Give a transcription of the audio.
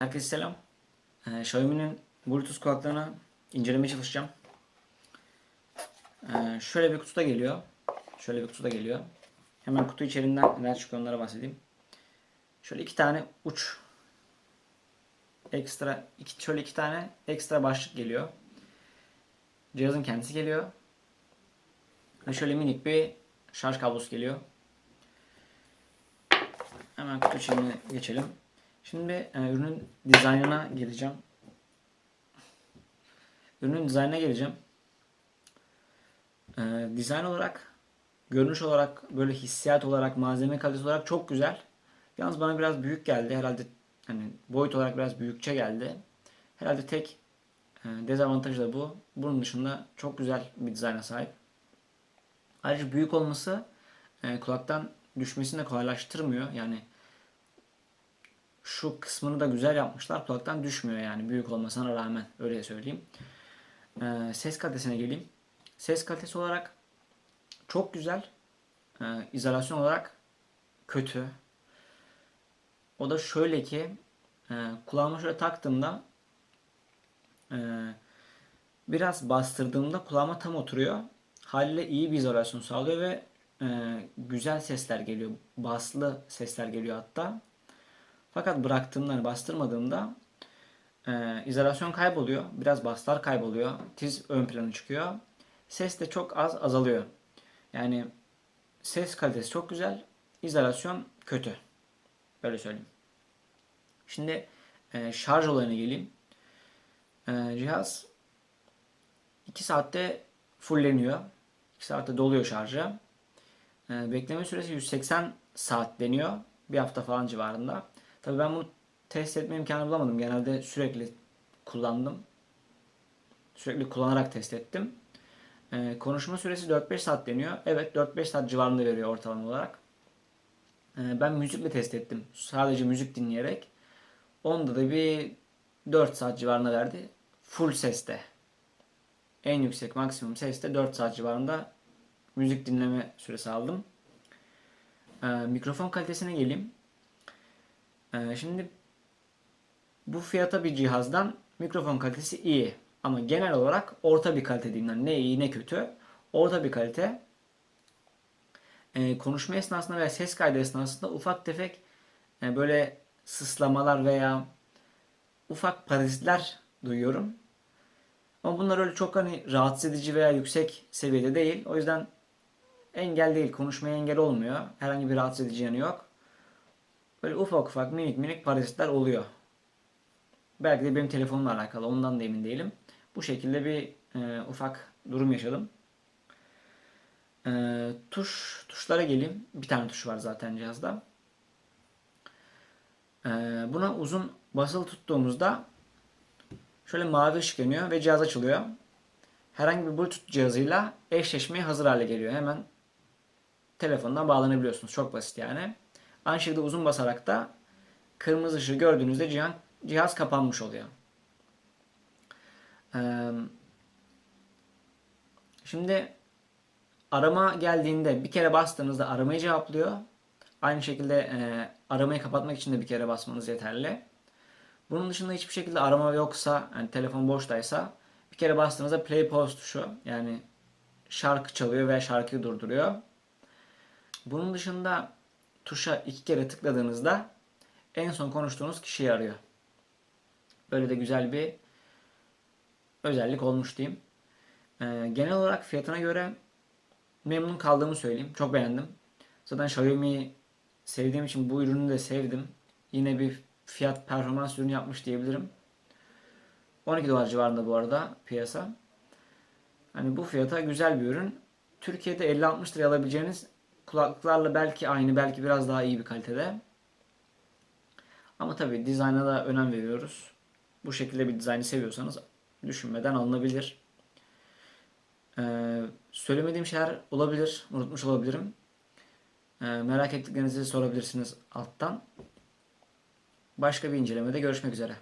Herkese selam. Ee, Xiaomi'nin Bluetooth kulaklarını incelemeye çalışacağım. Ee, şöyle bir kutuda geliyor. Şöyle bir kutuda geliyor. Hemen kutu içeriğinden neler çıkıyor onlara bahsedeyim. Şöyle iki tane uç ekstra iki, şöyle iki tane ekstra başlık geliyor. Cihazın kendisi geliyor. Ve şöyle minik bir şarj kablosu geliyor. Hemen kutu içine geçelim. Şimdi e, ürünün dizaynına geleceğim. Ürünün dizaynına geleceğim. E, dizayn olarak, görünüş olarak, böyle hissiyat olarak, malzeme kalitesi olarak çok güzel. Yalnız bana biraz büyük geldi. Herhalde hani boyut olarak biraz büyükçe geldi. Herhalde tek e, dezavantajı da bu. Bunun dışında çok güzel bir dizayna sahip. Ayrıca büyük olması e, kulaktan düşmesini de kolaylaştırmıyor. Yani şu kısmını da güzel yapmışlar. Kulaktan düşmüyor yani büyük olmasına rağmen. Öyle söyleyeyim. Ee, ses kalitesine geleyim. Ses kalitesi olarak çok güzel. Ee, izolasyon olarak kötü. O da şöyle ki e, kulağıma şöyle taktığımda e, biraz bastırdığımda kulağıma tam oturuyor. Haliyle iyi bir izolasyon sağlıyor ve e, güzel sesler geliyor. Baslı sesler geliyor hatta. Fakat bıraktığımda, hani bastırmadığımda e, izolasyon kayboluyor. Biraz baslar kayboluyor. Tiz ön plana çıkıyor. Ses de çok az azalıyor. Yani ses kalitesi çok güzel. izolasyon kötü. Böyle söyleyeyim. Şimdi e, şarj olayına geleyim. E, cihaz 2 saatte fulleniyor. 2 saatte doluyor şarjı. E, bekleme süresi 180 saat deniyor. Bir hafta falan civarında. Tabii ben bunu test etme imkanı bulamadım. Genelde sürekli kullandım. Sürekli kullanarak test ettim. Ee, konuşma süresi 4-5 saat deniyor. Evet 4-5 saat civarında veriyor ortalama olarak. Ee, ben müzikle test ettim. Sadece müzik dinleyerek. Onda da bir 4 saat civarında verdi. Full seste. En yüksek maksimum seste 4 saat civarında müzik dinleme süresi aldım. Ee, mikrofon kalitesine geleyim. Ee, şimdi bu fiyata bir cihazdan mikrofon kalitesi iyi. Ama genel olarak orta bir kalite diyeyim. Yani ne iyi ne kötü. Orta bir kalite. Ee, konuşma esnasında veya ses kaydı esnasında ufak tefek e, böyle sıslamalar veya ufak parazitler duyuyorum. Ama bunlar öyle çok hani rahatsız edici veya yüksek seviyede değil. O yüzden engel değil. Konuşmaya engel olmuyor. Herhangi bir rahatsız edici yanı yok. Böyle ufak ufak minik minik parazitler oluyor. Belki de benim telefonumla alakalı ondan da emin değilim. Bu şekilde bir e, ufak durum yaşadım. E, tuş tuşlara geleyim. Bir tane tuş var zaten cihazda. E, buna uzun basılı tuttuğumuzda şöyle mavi ışık yanıyor ve cihaz açılıyor. Herhangi bir Bluetooth cihazıyla eşleşmeye hazır hale geliyor. Hemen telefondan bağlanabiliyorsunuz. Çok basit yani. Aynı şekilde uzun basarak da kırmızı ışığı gördüğünüzde cihaz, cihaz kapanmış oluyor. Ee, şimdi arama geldiğinde bir kere bastığınızda aramayı cevaplıyor. Aynı şekilde e, aramayı kapatmak için de bir kere basmanız yeterli. Bunun dışında hiçbir şekilde arama yoksa, yani telefon boştaysa bir kere bastığınızda play pause tuşu yani şarkı çalıyor veya şarkıyı durduruyor. Bunun dışında tuşa iki kere tıkladığınızda en son konuştuğunuz kişiyi arıyor. Böyle de güzel bir özellik olmuş diyeyim. Ee, genel olarak fiyatına göre memnun kaldığımı söyleyeyim. Çok beğendim. Zaten Xiaomi'yi sevdiğim için bu ürünü de sevdim. Yine bir fiyat performans ürünü yapmış diyebilirim. 12 dolar civarında bu arada piyasa. Hani bu fiyata güzel bir ürün. Türkiye'de 50-60 liraya alabileceğiniz kulaklıklarla belki aynı, belki biraz daha iyi bir kalitede. Ama tabi dizayna da önem veriyoruz. Bu şekilde bir dizaynı seviyorsanız düşünmeden alınabilir. Ee, söylemediğim şeyler olabilir, unutmuş olabilirim. Ee, merak ettiklerinizi sorabilirsiniz alttan. Başka bir incelemede görüşmek üzere.